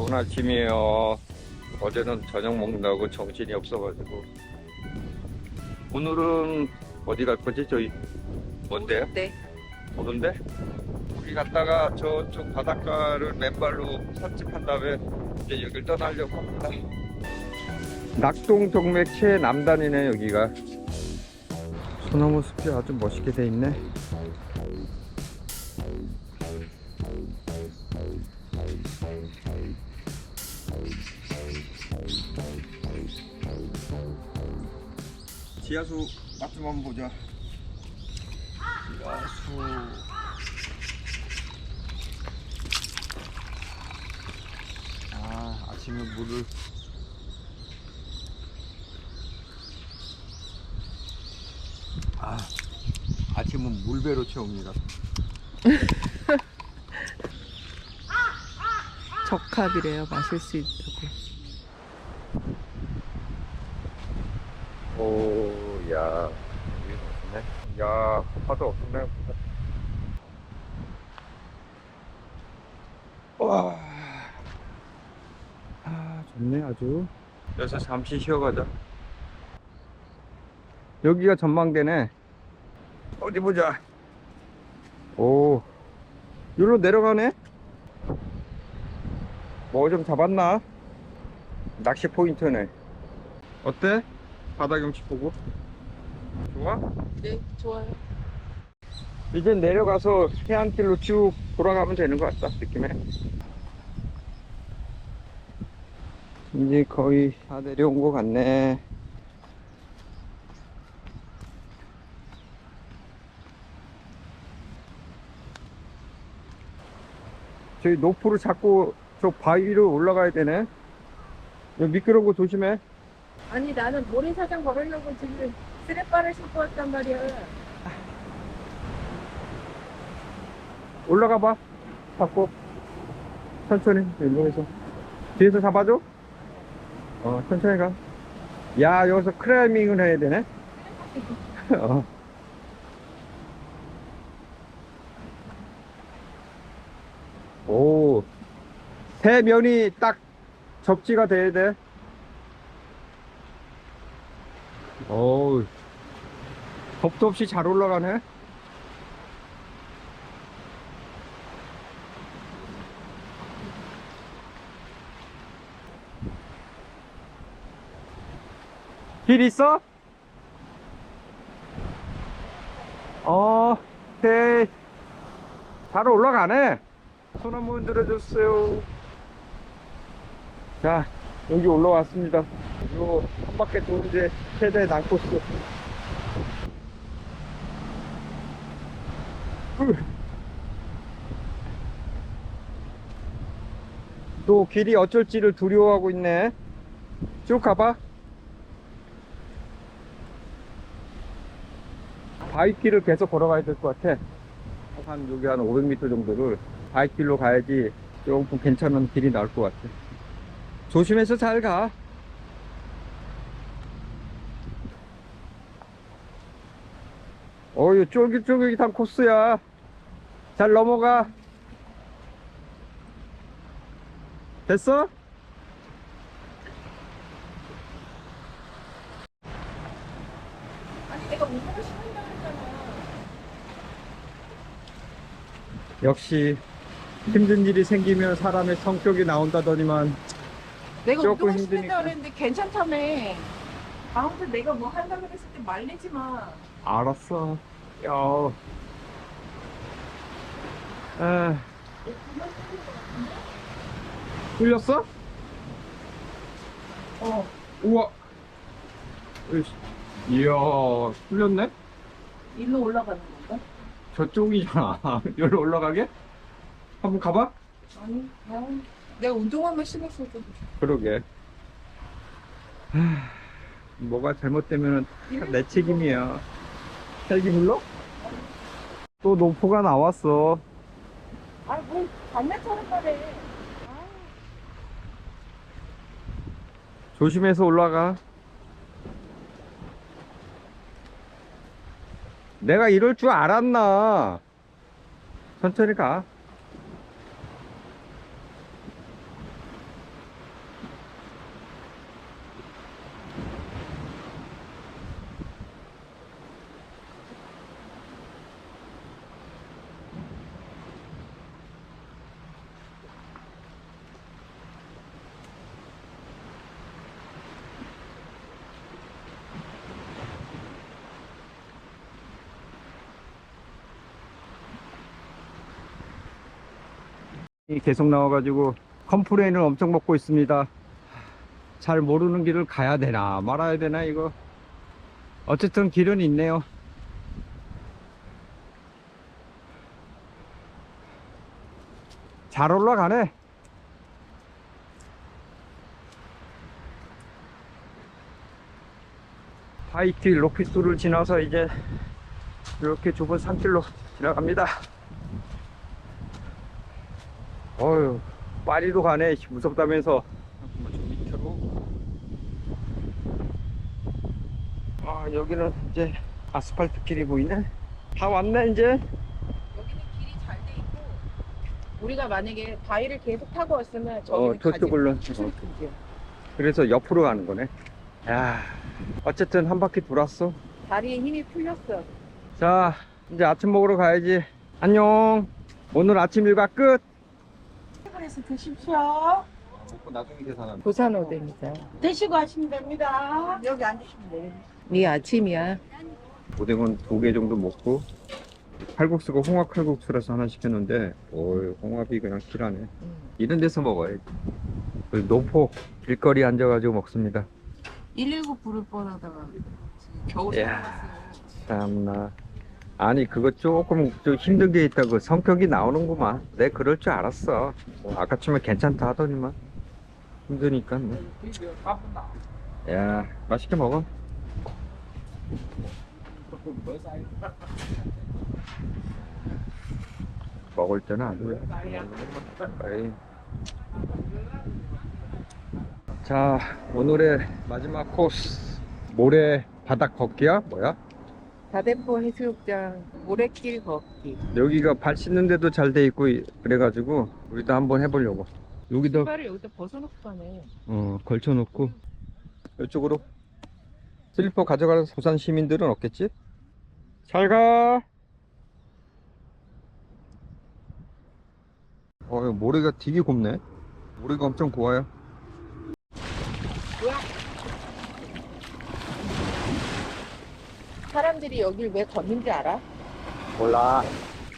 좋은 아침이에요. 어제는 저녁 먹는다고 정신이 없어가지고. 오늘은 어디 갈 거지? 저희 뭔데요? 네. 오는데? 우리 갔다가 저쪽 바닷가를 맨발로 산책한 다음에 이제 여길 떠나려고 합니다. 낙동 동맥 최남단이네 여기가. 소나무 숲이 아주 멋있게 돼 있네. 지하수 맛 좀 한번 보자. 지하수. 아, 아침에 물을. 아, 아침은 물배로 채웁니다. 적합이래요. 마실 수 있다고. 오, 야, 여기 멋있네. 야, 파도 없네. 와, 아, 좋네 아주. 여기서 잠시 쉬어가자. 여기가 전망대네. 어디 보자. 오, 여기로 내려가네. 뭐 좀 잡았나? 낚시 포인트네. 어때? 바다 경치 보고 좋아? 네, 좋아요. 이제 내려가서 해안길로 쭉 돌아가면 되는 것 같다 느낌에 이제 거의 다 내려온 것 같네 저희 노프를 잡고 저 바위로 올라가야 되네 여기 미끄러운 거 조심해 아니 나는 모래사장 걸으려고 지금 쓰레빠를 신고 왔단 말이야. 올라가 봐. 잡고. 천천히, 일로에서. 뒤에서 잡아줘? 어, 천천히 가. 야, 여기서 크라이밍을 해야 되네? 어. 오. 대면이 딱 접지가 돼야 돼. 어우. 겁도 없이 잘 올라가네. 길 있어? 어, 오케이. 잘 올라가네. 손 한번 들어 주세요. 자, 여기 올라왔습니다. 요, 한 바퀴 도는데 최대 난코스. 또 길이 어쩔지를 두려워하고 있네. 쭉 가봐. 바위길을 계속 걸어가야 될 것 같아. 한 여기 한 500m 정도를 바위길로 가야지 조금 괜찮은 길이 나올 것 같아. 조심해서 잘 가. 어유 쫄깃쫄깃한 코스야. 잘 넘어가. 됐어? 아니 내가 운동을 시킨다고 했잖아. 역시 힘든 일이 생기면 사람의 성격이 나온다더니만 내가 조금 운동을 힘드니까. 시킨다고 그랬는데 괜찮다며. 아무튼 내가 뭐 한다고 그랬을 때 말리지 마. 알았어. 야. 에. 뚫렸어? 어. 우와. 으이씨. 이야, 뚫렸네? 일로 올라가는 건가? 저쪽이잖아. 여기로 올라가게? 한번 가봐? 아니, 난 내가 운동화만 신었어도 그러게. 하, 뭐가 잘못되면 내 책임이야. 헬기 불러? 또 노포가 나왔어. 아니 뭐 반대처럼 말해. 아, 조심해서 올라가. 내가 이럴 줄 알았나? 천천히 가. 계속 나와가지고 컴플레인을 엄청 먹고 있습니다. 잘 모르는 길을 가야 되나 말아야 되나 이거 어쨌든 길은 있네요. 잘 올라가네. 하이길 로피스를 지나서 이제 이렇게 좁은 산길로 지나갑니다. 어휴, 파리로 가네. 씨, 무섭다면서. 좀 밑으로. 아, 여기는 이제 아스팔트 길이 보이네. 다 왔네, 이제. 여기는 길이 잘 돼 있고 우리가 만약에 바위를 계속 타고 왔으면 저기는 어, 저쪽으로. 가지 어. 그래서 옆으로 가는 거네. 야, 어쨌든 한 바퀴 돌았어. 다리에 힘이 풀렸어. 자, 이제 아침 먹으러 가야지. 안녕. 오늘 아침 일과 끝. 테이블에서 드십시오. 먹고 나중에 계산하면. 부산 오뎅이죠. 드시고 하시면 됩니다. 여기 앉으시면 돼요. 네 아침이야. 오뎅은 두 개 정도 먹고 칼국수가 홍합 칼국수라서 하나 시켰는데 오 홍합이 그냥 실하네 음. 이런 데서 그 노포 길거리 앉아가지고 먹습니다 119 부를 뻔하다가 지금 겨우. 살아났어요. 참나 아니 그거 조금 좀 힘든 게 있다고 성격이 나오는구만. 내 그럴 줄 알았어. 뭐 아까쯤에 괜찮다 하더니만. 힘드니까 뭐. 야 맛있게 먹어. 먹을 때는 아주 에이. 자 오늘의 마지막 코스. 모래 바닥 걷기야? 뭐야 다대포 해수욕장 모래길 걷기. 여기가 발 씻는 데도 잘 돼 있고 이- 그래가지고 우리도 한번 해보려고 여기다 신발을 여기다 벗어놓고 가네. 어, 걸쳐놓고 이쪽으로 슬리퍼 가져갈 부산 시민들은 없겠지? 잘가 어 이거 모래가 되게 곱네 모래가 엄청 고와요 사람들이 여길 왜 걷는지 알아? 몰라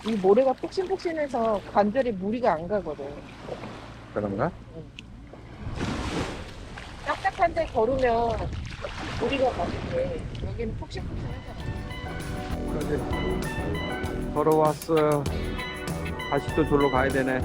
이 모래가 폭신폭신해서 관절에 무리가 안 가거든. 그런가? 딱딱한 데 걸으면 무리가 가는데 여기는 폭신폭신하잖아. 그러지 걸어왔어요 다시 또 절로 가야 되네